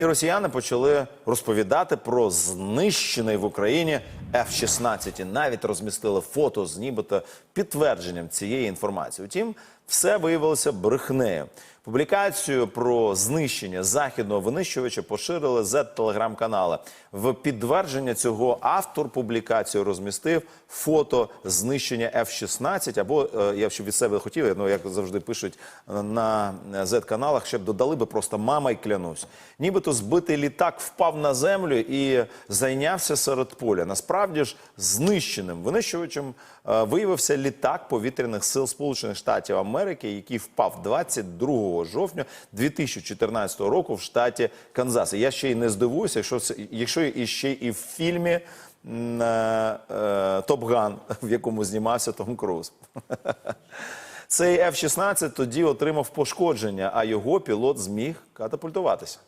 І росіяни почали розповідати про знищений в Україні F-16. І навіть розмістили фото з нібито підтвердженням цієї інформації. Втім, все виявилося брехнею. Публікацію про знищення західного винищувача поширили z телеграм-канали. В підтвердження цього автор публікації розмістив фото знищення F-16, або е, я ще від себе хотів, ну як завжди пишуть на z каналах, щоб додали би просто мама й клянусь. Нібито збитий літак впав на землю і зайнявся серед поля. Насправді ж знищеним винищувачем е, виявився літак повітряних сил Сполучених Штатів Америки, який впав 22 жовтня 2014 року в штаті Канзас. Я ще й не здивуюся, якщо це якщо і ще і в фільмі е, е, Топ Ган, в якому знімався Том Круз. Цей F-16 тоді отримав пошкодження, а його пілот зміг катапультуватися.